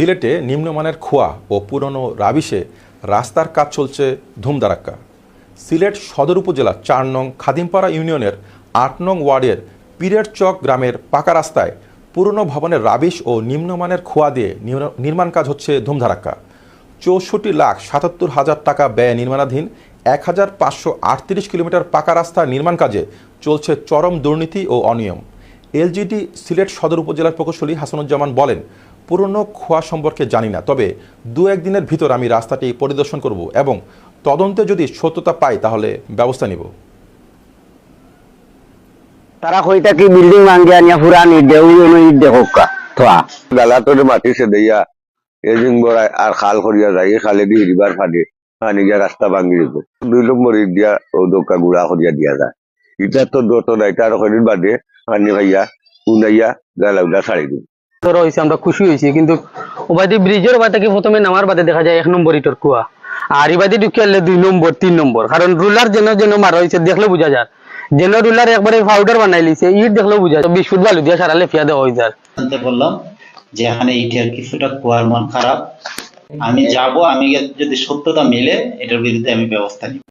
সিলেটে নিম্নমানের খোয়া ও পুরনো রাবিশে রাস্তার কাজ চলছে ধুমধারাক্কা। সিলেট সদর উপজেলা চার নং খাদিমপাড়া ইউনিয়নের আট নং ওয়ার্ডের পীরের চক গ্রামের পাকা রাস্তায় পুরনো ভবনের রাবিশ ও নিম্নমানের খোয়া দিয়ে নির্মাণ কাজ হচ্ছে ধুমধারাক্কা। চৌষট্টি লাখ সাতাত্তর হাজার টাকা ব্যয় নির্মাণাধীন এক হাজার পাঁচশো আটত্রিশ কিলোমিটার পাকা রাস্তার নির্মাণ কাজে চলছে চরম দুর্নীতি ও অনিয়ম। এলজিডি সিলেট সদর উপজেলার প্রকৌশলী হাসানুজ্জামান বলেন পুরনো খোয়া সম্পর্কে জানি না তবে দু একদিনের ভিতর আমি রাস্তাটি পরিদর্শন করব এবং তদন্তে যদি সত্যতা পাই তাহলে ব্যবস্থা নিব। তারা কইতা কি বিল্ডিং ভাঙ্গি আনিয়া পুরা নিট দেউ ইট দেখুক থা গালাতরে মাটি সে দিয়া এজিং বড়াই আর খাল করিয়া যায় এই খালে দিয়ে রিবার ফাটে পানি গিয়া রাস্তা ভাঙি দিব। দুই নম্বর ইট দিয়া ও দোকা গুড়া করিয়া দিয়া যায়। ইটা তো দত নাই তার শরীর বাদে পানি ভাইয়া উনাইয়া গালাউডা ছাড়ি দিব হয়েছে আমরা খুশি হয়েছি কিন্তু ওবাদি ব্রিজের থেকে প্রথমে নামার বাদে দেখা যায় এক নম্বর ইটর কুয়া। আর ইবাদি দুই নম্বর, তিন নম্বর। কারণ রুলার যেন যেন মারা হয়েছে দেখলে বোঝা যেন রুলার একবারে পাউডার বানাই লিছে ইট দেখলেও বোঝা যায়। বিশ বালু দিয়ে সারা লেফিয়া দেওয়া হয়ে যায়। বললাম, যে এখানে ইটের কিছুটা কুয়ার মান খারাপ। আমি যাব, আমি যদি সত্যতা মিলে, এটার বিরুদ্ধে আমি ব্যবস্থা নিব।